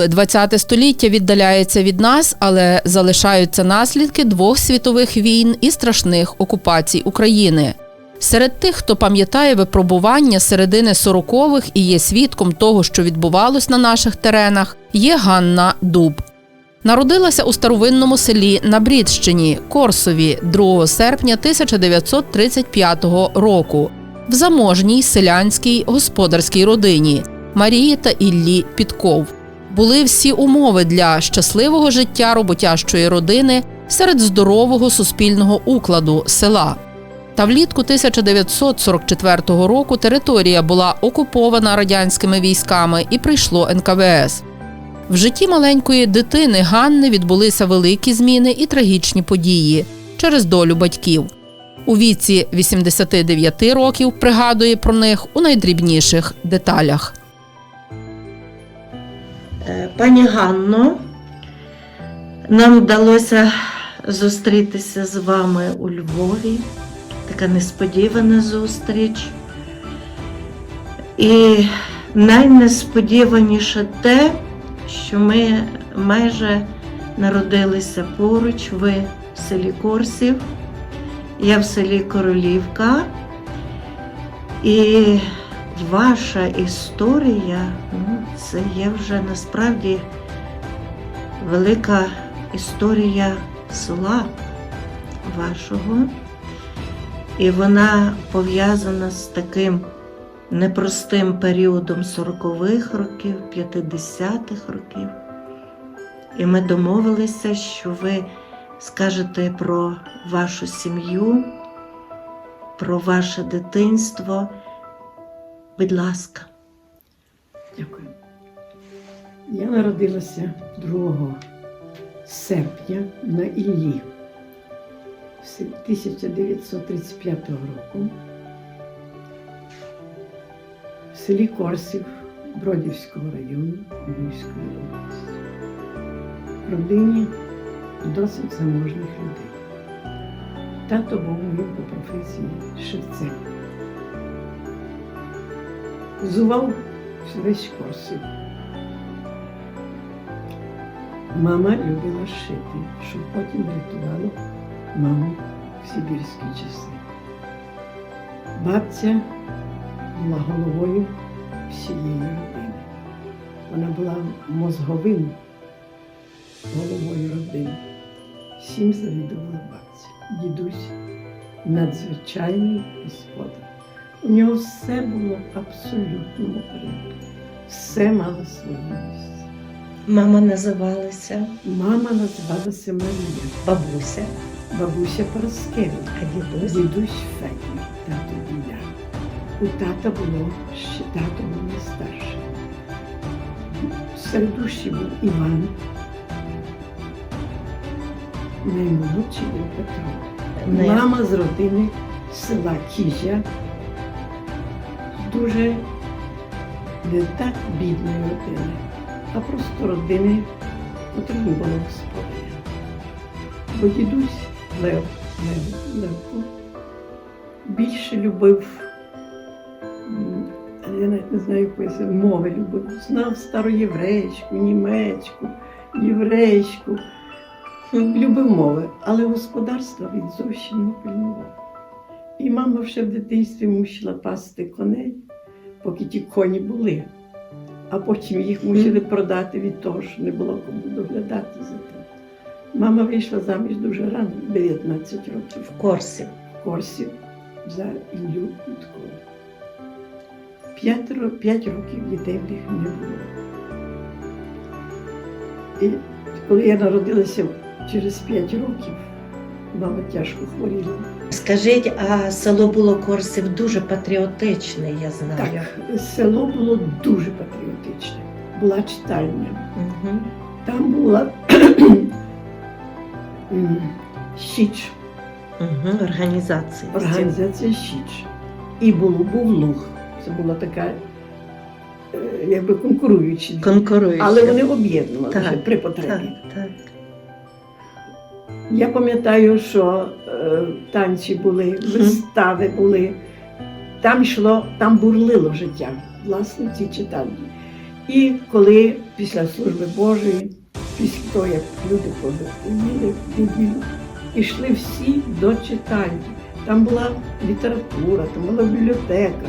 Минуле 20 століття віддаляється від нас, але залишаються наслідки двох світових війн і страшних окупацій України. Серед тих, хто пам'ятає випробування середини 40-х і є свідком того, що відбувалось на наших теренах, є Ганна Дуб. Народилася у старовинному селі на Брідщині, Корсові, 2 серпня 1935 року, в заможній селянській господарській родині Марії та Іллі Підков. Були всі умови для щасливого життя роботящої родини серед здорового суспільного укладу села. Та влітку 1944 року територія була окупована радянськими військами і прийшло НКВС. В житті маленької дитини Ганни відбулися великі зміни і трагічні події через долю батьків. У віці 89 років пригадує про них у найдрібніших деталях. Е, Пані Ганно, нам вдалося зустрітися з вами у Львові. Така несподівана зустріч. І найнесподіваніше те, що ми майже народилися поруч, ви в селі Корсів, я в селі Королівка. І ваша історія, ну, це є вже насправді велика історія села вашого. І вона пов'язана з таким непростим періодом 40-х років, 50-х років. І ми домовилися, що ви скажете про вашу сім'ю, про ваше дитинство. Будь ласка. Дякую. Я народилася 2 серпня на Іллі 1935 року в селі Корсів Бродівського району Львівської області. В родині досить заможних людей. Тато був моїм по професії шевцем. Зував весь Корсів. Мама любила шити, що потім врятувало маму в сибірські часи. Бабця була головою всієї родини. Вона була мозговим головою родини. Всім завідувала бабця. Дідусь надзвичайний господар. У нього все було абсолютно на порядку. Все мало своє місце. Мама називалася Мама називалася Марія, бабуся, бабуся Параскева, а дідусь. дідусь Федір, тато Біля. У тата було ще тато був найстарший. Серед душі був Іван. Наймолодший був Петро. Мама з родини села Кіжя, дуже не так бідної родини, а просто родини, було господаря. Бо дідусь Лев, Лев, Левко більше любив, я навіть не знаю якої мови любив, знав староєврейську, німецьку, єврейську. Любив мови, але господарства він зовсім не пильнував. І мама ще в дитинстві мусила пасти коней, поки ті коні були, а потім їх мусили продати від того, що не було кому доглядати за тим. Мама вийшла заміж дуже рано, 19 років в Корсі. в Корсі за Іллю Куткову. П'ять, п'ять років дітей в них не було. І коли я народилася через 5 років, мама тяжко хворіла. Скажіть, а село було Корсів дуже патріотичне, я знаю. Так, село було дуже патріотичне. Була читальня. Угу. Там була м, Щіч, Угу. Організація. організація Щіч. І було, був Луг. Це була така, е, якби конкуруючі. Конкуруючі. Але вони об'єднувалися Так, при Так, потребі. так. Я пам'ятаю, що е, танці були, вистави були. Там йшло, там бурлило життя, власне, в цій читальні. І коли після служби Божої, після того, як люди поїли в неділю, пішли всі до читальні. Там була література, там була бібліотека.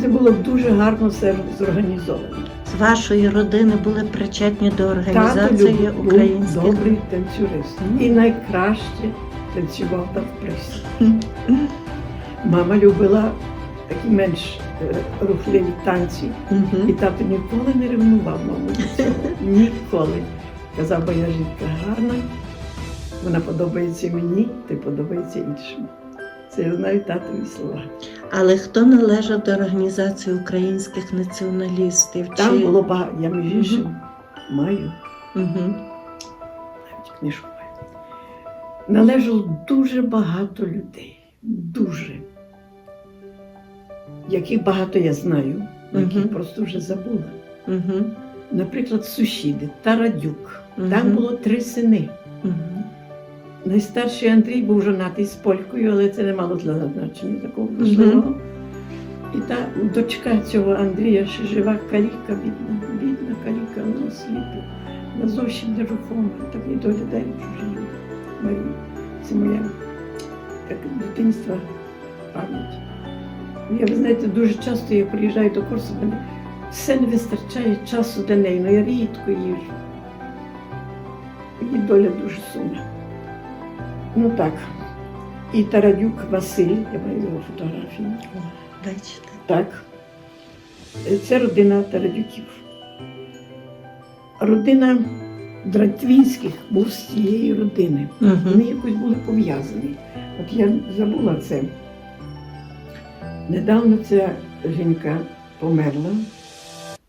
Це було дуже гарно все зорганізовано. З вашої родини були причетні до організації люб- був українських. добрий танцюрист. І найкраще танцював там в пресі. Мама любила такі менш е, рухливі танці. І тато ніколи не ревнував маму до цього. Ніколи. Казав, бо я жінка гарна, вона подобається мені, ти подобається іншим. Це я знаю татові слова. Але хто належав до організації українських націоналістів? Там Чи... було багато, я між іншим маю, Мгм. навіть книжку маю. Належало дуже багато людей. Дуже. Яких багато я знаю, яких Мгм. просто вже забула. Мгм. Наприклад, сусіди Тарадюк. Там було три сини. Мгм. Найстарший Андрій був жонатий з полькою, але це не мало для значення такого важливого. І та дочка цього Андрія ще жива каліка, бідна, бідна каліка, вона сліпа, вона зовсім нерухома, так і доглядає чужі. Марія. Це моя так, дитинства пам'ять. Я, ви знаєте, дуже часто я приїжджаю до Корсу, мене все не вистачає часу до неї, але я рідко їжджу. Її доля дуже сумна. Ну так. І Тарадюк Василь, я маю його фотографію. О, Бачите. Так. Це родина Тарадюків. Родина Дратвінських був з цієї родини. Вони якось були пов'язані. От я забула це. Недавно ця жінка померла.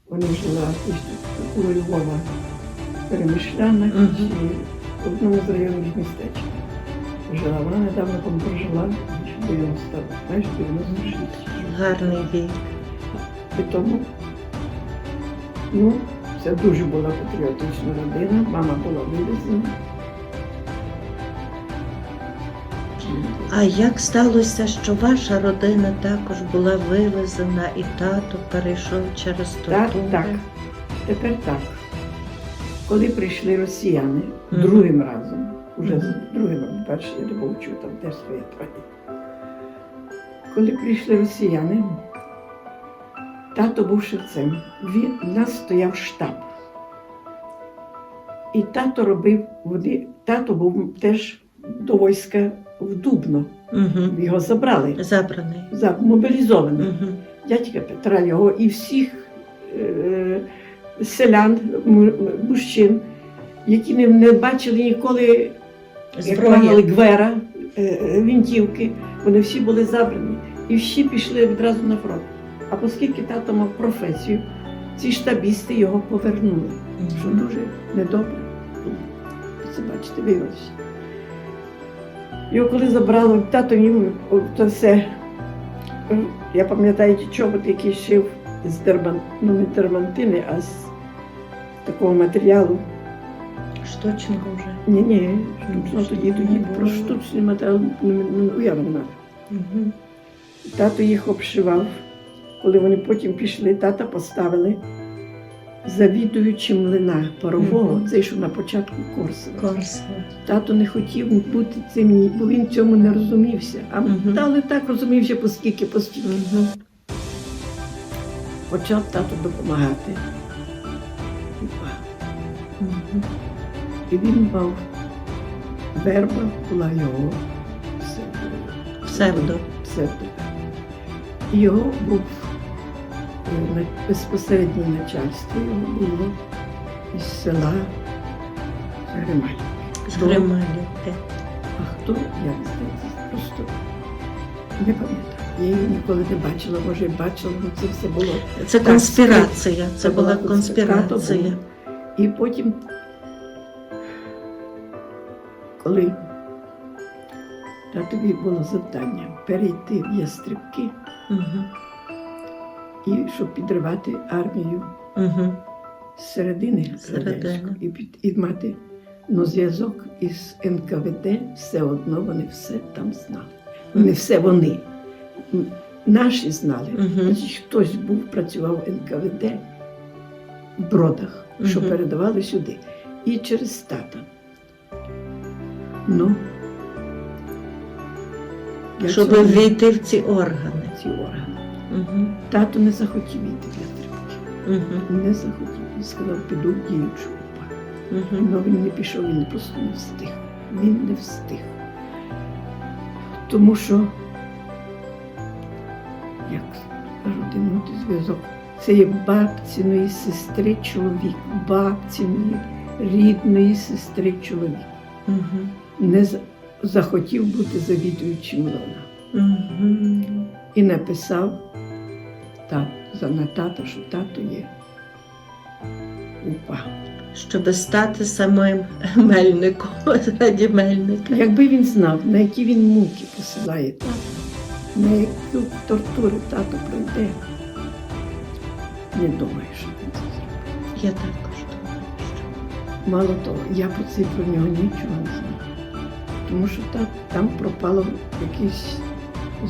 Вона жила у Львова, Перемишлянах чи в одному з районних містечок. Жила. Вона недавно там прожила більше 90, майже 96. Гарний вік. І тому, ну, це дуже була патріотична родина. Мама була вивезена. А як сталося, що ваша родина також була вивезена і тато перейшов через Так, тортури? так. Тепер так. Коли прийшли росіяни Мгм. другим разом, уже з другим перший я не був чув, там теж своя трагедія. Коли прийшли росіяни, тато був шевцем. Він у нас стояв штаб. І тато робив води. Тато був теж до війська в Дубно. Угу. Його забрали, Забраний. за- мобілізований Угу. дядька Петра його і всіх е, селян, мужчин, які не, не бачили ніколи, мали гвера, е, е, вінтівки, вони всі були забрані. І всі пішли відразу на фронт. А оскільки тато мав професію, ці штабісти його повернули, що дуже недобре. було. Це бачите, виявилося. Його коли забрали, тато йому це все. Я пам'ятаю ті чоботи, які шив з дерман, ну не дермантини, а з такого матеріалу. Штучного вже. Ні, ні, штучно тоді, тоді про штучний уяви не мав. Угу. Тато їх обшивав. Коли вони потім пішли, тата поставили завідуючим млина парового, цей, що на початку Корсова. Корсова. Тато не хотів бути цим, бо він цьому не розумівся. А але так розумівся, поскільки, поскільки. Угу. Почав тато допомагати. Угу. І він мав верба була його псевдо. Псевдо. Його був е, безпосереднє начальство його було із села Грималь. З А хто, я не знаю, просто не пам'ятаю. Я її ніколи не бачила, може, бачила, але це все було. Це конспірація. Це це була конспірація. І потім, коли татові було завдання перейти в ястрибки Угу. і щоб підривати армію Угу. з середини радянської і, під, і мати ну, зв'язок із НКВД, все одно вони все там знали. Не все вони. Наші знали. Значить, хтось був, працював в НКВД, в бродах, що Мгм. передавали сюди. І через тата. Ну, я Щоб цього війти в ці органи. ці органи. Угу. Тато не захотів йти для трибки. Угу. Не захотів. Він сказав, піду в діючу УПА. Угу. Ну він не пішов, він просто не встиг. Він не встиг. Тому що, як родинути зв'язок, це є бабціної сестри чоловік, бабціної рідної сестри чоловік. Угу. Не захотів бути завідуючим лона. Угу. І написав та, за на тата, що тато є УПА. Щоб стати самим мельником раді мельника. Якби він знав, на які він муки посилає тато, на яку тортури тато пройде, не думаю, що він це зробить. Я також думаю, що. Мало того, я про це про нього нічого не знаю. Тому що та, там пропало якесь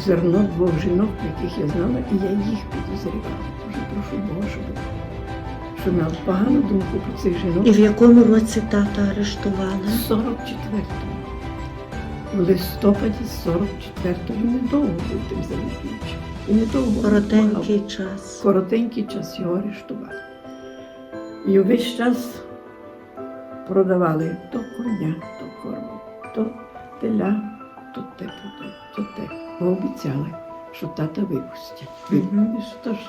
зерно двох жінок, яких я знала, і я їх підозрівала. Дуже прошу Бога, щоб, щоб мав погану думку про цих жінок. І в якому році тата арештували? В 44-му. В листопаді 44-го він недовго був тим завідуючим. І недовго Коротенький мав. час. коротенький час його арештували. І увесь час продавали то коня, то корму, то теля, то те, то те, то те. Бо обіцяли, що тата випустять. Мгм. І що ж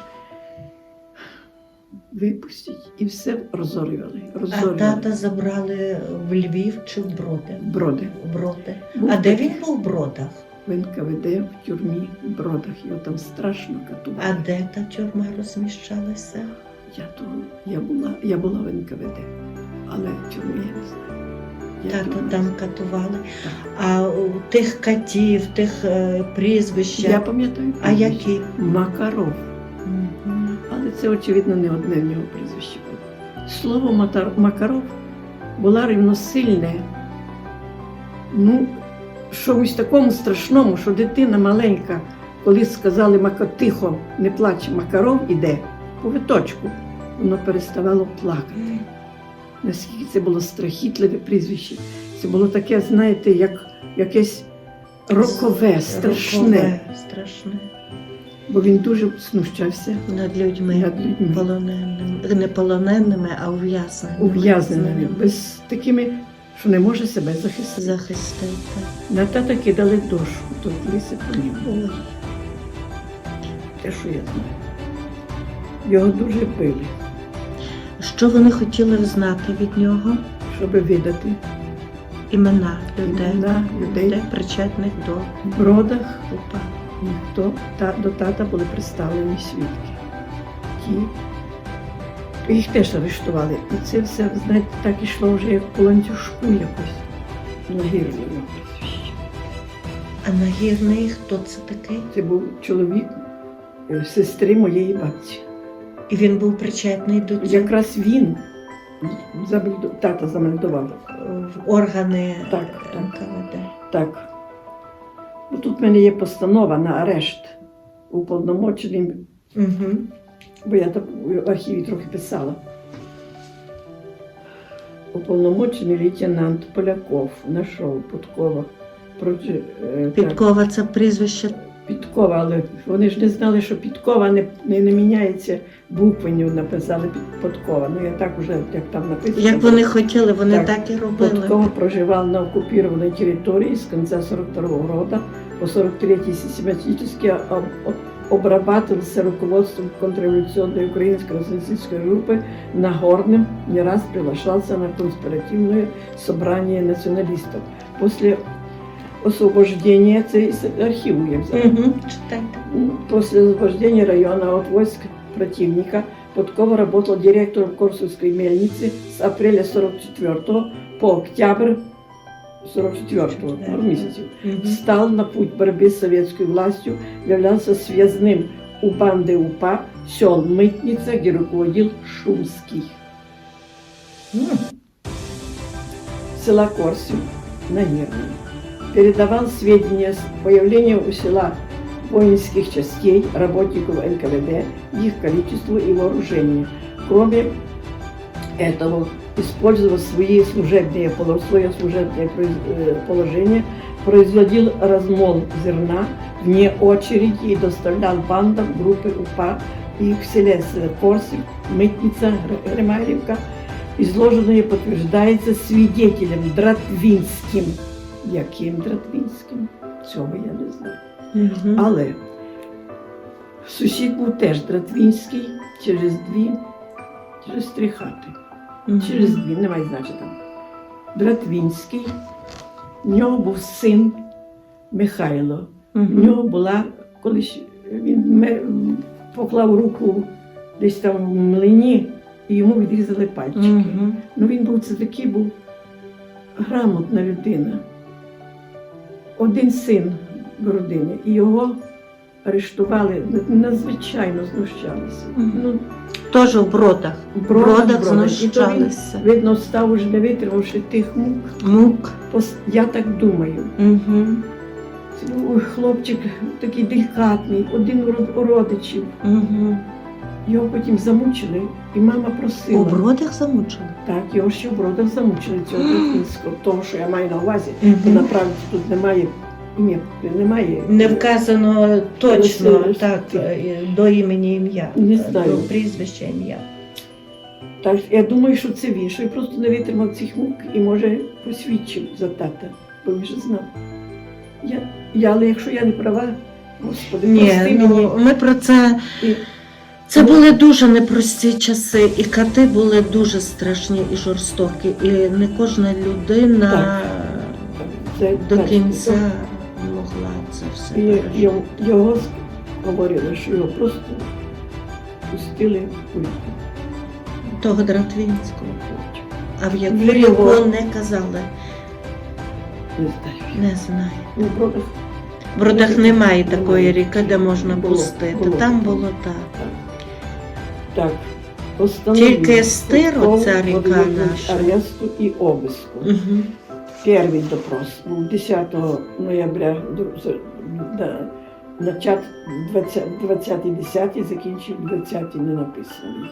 випустять. І все розорювали. А тата забрали в Львів чи в Броди? Броди. Броди. Був А де він був в Бродах? В НКВД в тюрмі в Бродах. Його там страшно катували. А де та тюрма розміщалася? Я того, я була, я була в НКВД, але тюрму я не знаю. Я Тата там катували. А у тих катів, тих е, прізвища. Я пам'ятаю. А які? Макаров. Мгм. Але це, очевидно, не одне в нього прізвище було. Слово «Матар- Макаров була рівносильне, ну, чомусь такому страшному, що дитина маленька, коли сказали «Мака- тихо, не плач, Макаров іде по виточку, воно переставало плакати. Наскільки це було страхітливе прізвище. Це було таке, знаєте, як якесь рокове, страшне. Рокове, страшне. Бо він дуже знущався Над людьми. над людьми. Полоненими. Не полоненими, а ув'язненими. ув'язненими, без такими, що не може себе захистити. Захистити. На тата кидали дошку, то ньому. Ой. Те, що я знаю. Його дуже били, Що вони хотіли знати від нього? щоб видати Імена людей, Імена людей. причетних до в бродах. УПА. Ніхто та до тата були представлені свідки. Ті їх теж арештували. І це все, знаєте, так ішло вже як по ланцюжку якось. Нагірно. А нагірний хто це такий? Це був чоловік е, сестри моєї бабці. І він був причетний до цього Якраз він замельду- тата замельдував. в органи Так, так. НКВД. Так. Ну, Тут в мене є постанова на арешт уповномоченим, Угу. бо я там в архіві трохи писала. Уповномочений лейтенант Поляков знайшов Путкова. Проти, е, так, Підкова це прізвище. Підкова, але вони ж не знали, що Підкова не, не, не міняється буквенню, написали під- Подкова. Ну я так уже, як там написано. Як вони хотіли, вони Так. так, і робили. Подкова проживал на оккупированной территории с конца 42 года по 43 систематически об- об- обрабатывался руководством контрреволюционной украинской националистической группы Нагорным, не раз приглашался на конспиративное собрание националистов. После освобождения, це із архиву я взяла, Угу. Читайте. После освобождения района от войск Противника Подкова работал директором Корсунской мельницы с апреля 44 по октябрь 44 пару месяцев. Мгм. Встал на путь борьбы с советской властью, являлся связным у банды УПА сел Мытница, где руководил Шумский. Села Корсю на Нервном. Передавал сведения с появления у села воинских частей, работников НКВД, их количеству и вооружению. Кроме этого использовал свои служебные, поло- свое служебное произ- э, положение, производил размол зерна вне очереди и доставлял бандам группы УПА и их в селе Форсик, Митница, Гр- Гримайлівка. Изложенное подтверждается свидетелем Дратвинским. Яким Дратвинським? Цього я не знаю. Але сусід був теж Дратвінський через дві, через три хати. Через дві, немає значення там. Дратвінський, в нього був син Михайло. В нього була колись він поклав руку десь там в млині, і йому відрізали пальчики. Ну він був це такий був грамотна людина. Один син в родині, і його арештували, надзвичайно знущалися. Ну, Теж в бродах. В бродах, бродах бродах. І він, знущалися. Видно, став уже не витримавши тих мук. Мук. Я так думаю. Угу. Хлопчик такий делікатний, один у родичів. Угу. Його потім замучили, і мама просила. У бродах замучили. Так, його ще в бродах замучили цього Дратвінського. Того, що я маю на увазі, то Мгм. направді тут немає ім'я, немає. Не вказано точно Ось, ось, так е, до імені ім'я. Не знаю. До прізвища ім'я. Так, я думаю, що це він, що він просто не витримав цих мук і, може, посвідчив за тата, бо він же знав. Я, я, але якщо я не права, Господи, Ні, прости мені. ну ми про це. І- Це були дуже непрості часи, і кати були дуже страшні і жорстокі. І не кожна людина Це, до так, кінця могла це все. І його, його говорили, що його просто пустили в кульку. Того Дратвінського. А в яку його- його не казали, Не знаю. не знаю. Ну, В родах немає такої ріки, де можна Було, пустити. було. Там було так. Так. Тільки Стиро, ця ріка наша. аресту і обиску. Угу. Перший допрос був 10 ноября, до- да, начат 20, 20 10 закінчив 20 не написано.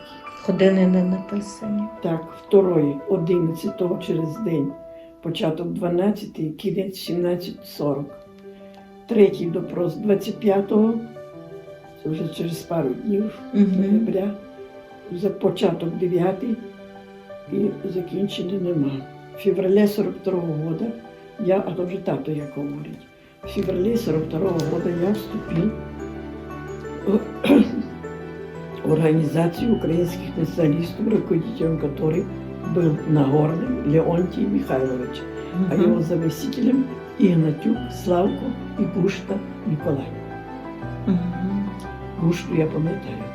Години не написані. Так, второй 11 через день, початок 12, кінець 17.40. Третій допрос 25-го, це вже через пару днів Угу. ноября, за початок 9 і закінчення нема. В феврале 42-го года я, а то вже тато як говорить, в феврале 42-го года я вступил в Организацию украинских националистов, руководителем которой был Нагорный Леонтий Михайлович, а его заместителем Игнатюк, Славко и Гушта Николай. Гушту я пам'ятаю.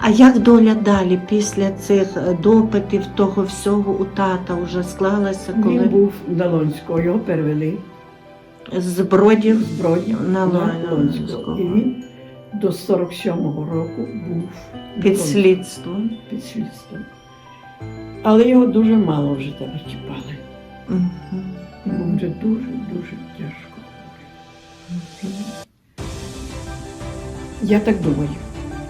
А як доля далі після цих е, допитів, того всього у тата вже склалася, коли Він був на Лонського, його перевели з бродів з Бродів На на Лонського. І він до 47-го року був під слідством. під слідством. Але його дуже мало вже тебе чіпали. Мгм. Йому вже дуже-дуже тяжко. Я так думаю.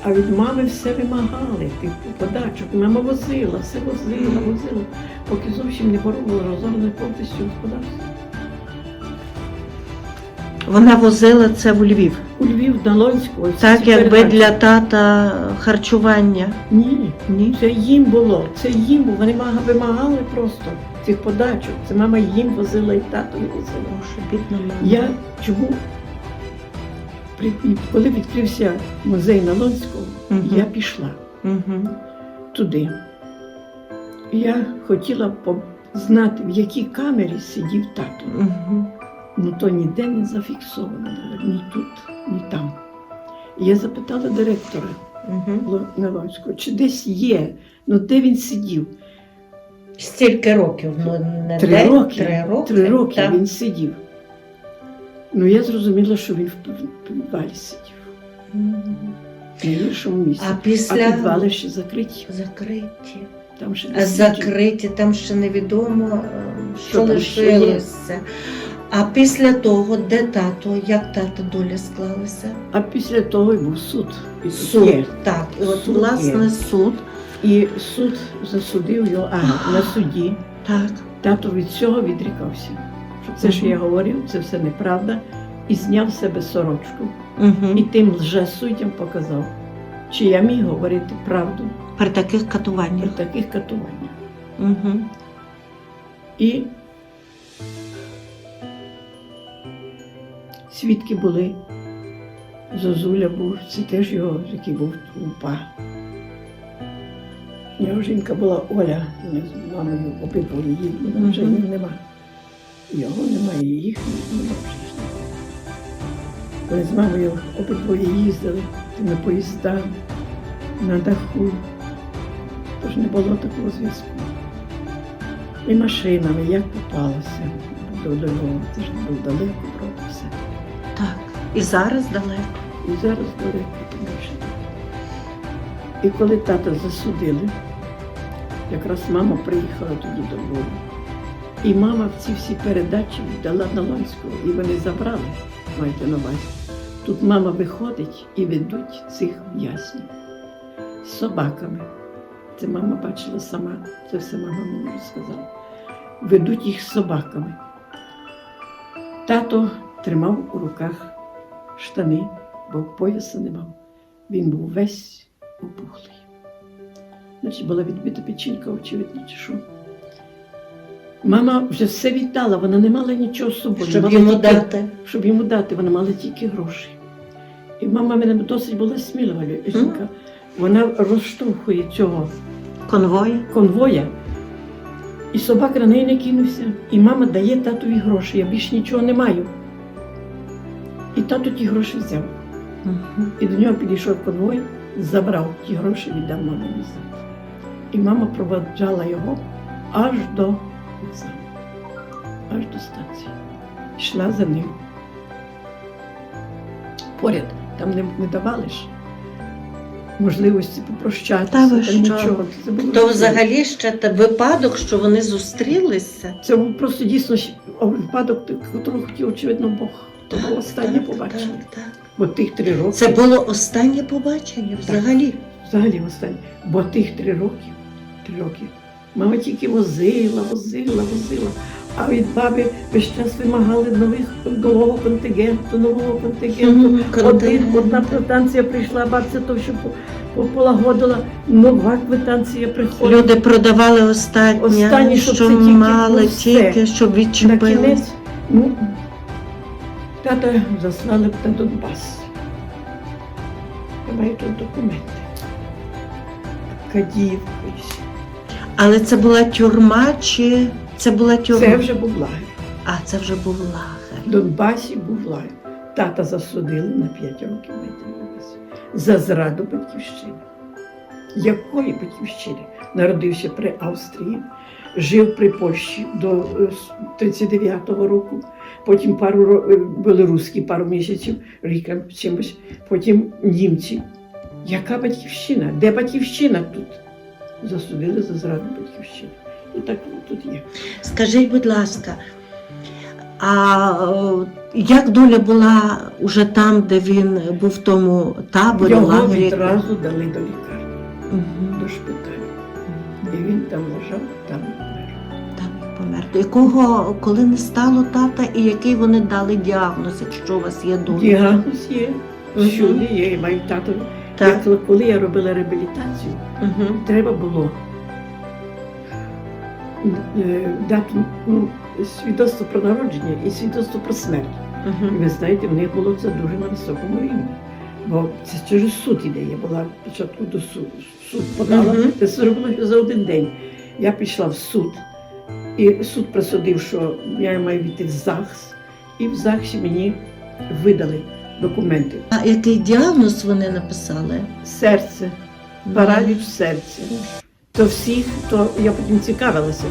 А від мами все вимагали, типу подачок. Мама возила, все возила, возила, поки зовсім не було розорне повністю господарство. Вона возила це в Львів. У Львів на Лонську. ось Так, ці якби передачі. для тата харчування. Ні, Ні. це їм було, це їм було. Вони мага- вимагали просто цих подачок. Це мама їм возила і тато возила. Бідна мама. Я чому? Коли відкрився музей на Лонському, Мгм. я пішла Мгм. туди. Я хотіла знати, в якій камері сидів тато. Мгм. Ну то ніде не зафіксовано ні тут, ні там. Я запитала директора Мгм. Ло- на Лонського, чи десь є, ну де він сидів. Стільки років, ну не Три день, роки, три роки. три роки так. він сидів. Ну я зрозуміла, що він в підвалі сидів. Мгм. В найгіршому місці. А А підвали ще закриті. закриті. Там ще не закриті, там ще невідомо, е, що Що лишилося. А після того, де тато, як тата доля склалася? А після того й був суд. І Суд. є. Так, і от Суд власне є. суд. І суд засудив його а, на суді. Так. Тато від цього відрікався. Що це, що я говорив, це все неправда. І зняв себе сорочку. І тим лжесуддям показав, чи я міг говорити правду При таких катуваннях. при таких катуваннях. Угу. І свідки були. Зозуля був, це теж його, який був упа. Його жінка була Оля, з мамою обидвоє її, вона вже Мгм. їх нема. Його немає, їх нема вже ж. Вони з мамою обидвоє їздили тими поїздами на даху. Тож не було такого зв'язку. І машинами, як попалося до Львова. Це ж не було далеко, правда, все. Так. І зараз далеко. І зараз далеко більше. І коли тата засудили, якраз мама приїхала тоді до Львова. І мама ці всі передачі віддала на Ланського, і вони забрали, маєте на увазі. Тут мама виходить і ведуть цих в'язнів з собаками. Це мама бачила сама, це все мама мені розказала. Ведуть їх з собаками. Тато тримав у руках штани, бо пояса не мав. Він був весь опухлий. Значить, була відбита печінка, очевидно, чи що. Мама вже все віддала, вона не мала нічого з собою. Щоб мала йому тільки- дати. щоб йому дати, вона мала тільки гроші. І мама мене досить була смілива жінка. Вона розштовхує цього Конвої. конвоя, і собака на неї не кинувся. І мама дає татові гроші. Я більше нічого не маю. І тато ті гроші взяв. Угу. І до нього підійшов конвой, забрав ті гроші, віддав мамі назад. І мама проваджала його аж до вокзалу, аж до станції. Йшла за ним. Поряд, там не, не давали ж можливості попрощатися. Та ви там що? нічого. Це було То взагалі ще те випадок, що вони зустрілися. Це був просто дійсно щ- випадок, якого хотів, очевидно, Бог. То було останнє так, побачення. Так, так. Бо тих три роки. Це було останнє побачення взагалі. Взагалі останнє. Бо тих три роки, три роки, мама тільки возила, возила, возила. А від баби весь час вимагали нових нового контингенту, нового контингенту. Один, одна квитанція прийшла, бабця то, що по- по- полагодила, нова квитанція приходить. Люди продавали останнє, Останнє, щоб що тільки мали, все. тільки щоб На відчепили. кінець, ну, тата заслали б на Донбас. Я маю тут документи. Все. Але це була тюрма чи це була тюрма? Це вже був лагер. А це вже був лагер. В Донбасі був лагер. Тата засудили на 5 років на увазі. за зраду батьківщини. Якої батьківщини? Народився при Австрії, жив при Польщі до е, 39-го року, потім пару е, були русські пару місяців, ріком чимось, потім німці. Яка батьківщина? Де батьківщина тут? Засудили за зраду батьківщини. І так тут є. Скажіть, будь ласка, а е, як доля була уже там, де він був в тому таборі, Його лагері? відразу дали до лікарні, Мгм. до шпиталю. І він там лежав, там помер. Там помер. Якого, коли не стало тата, і який вони дали діагноз, якщо у вас є доля? Діагноз є, Мгм. всюди є, і маю тату. Так. Як коли я робила реабілітацію, Угу. треба було е, дати ну, свідоцтво про народження і свідоцтво про смерть. І Угу. ви знаєте, в них було це дуже на високому рівні. Бо це через суд іде. Я була спочатку до суду. Суд подала, Мгм. це зробило за один день. Я пішла в суд, і суд присудив, що я маю війти в ЗАГС, і в ЗАГСі мені видали документи. А який діагноз вони написали? Серце, параліч серця. То всіх, то я потім цікавилася,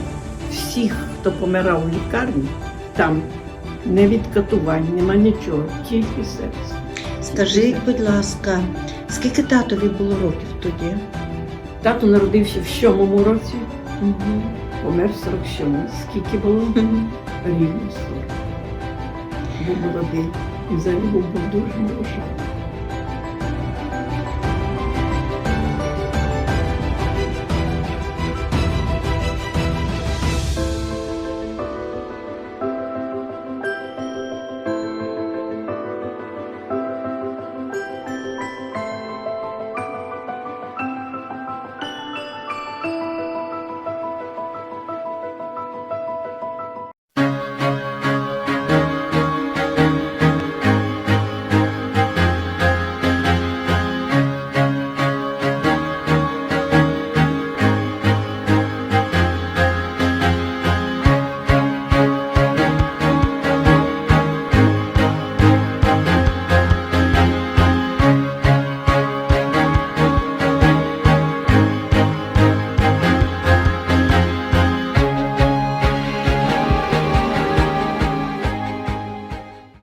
всіх, хто помирав в лікарні, там не від катувань, нема нічого, тільки серце. Скажіть, будь ласка, скільки татові було років тоді? Тато народився в сьомому році, Угу. помер в 47-му. Скільки було? Рівно 40. був молодий. Він взагалі був дуже молодший.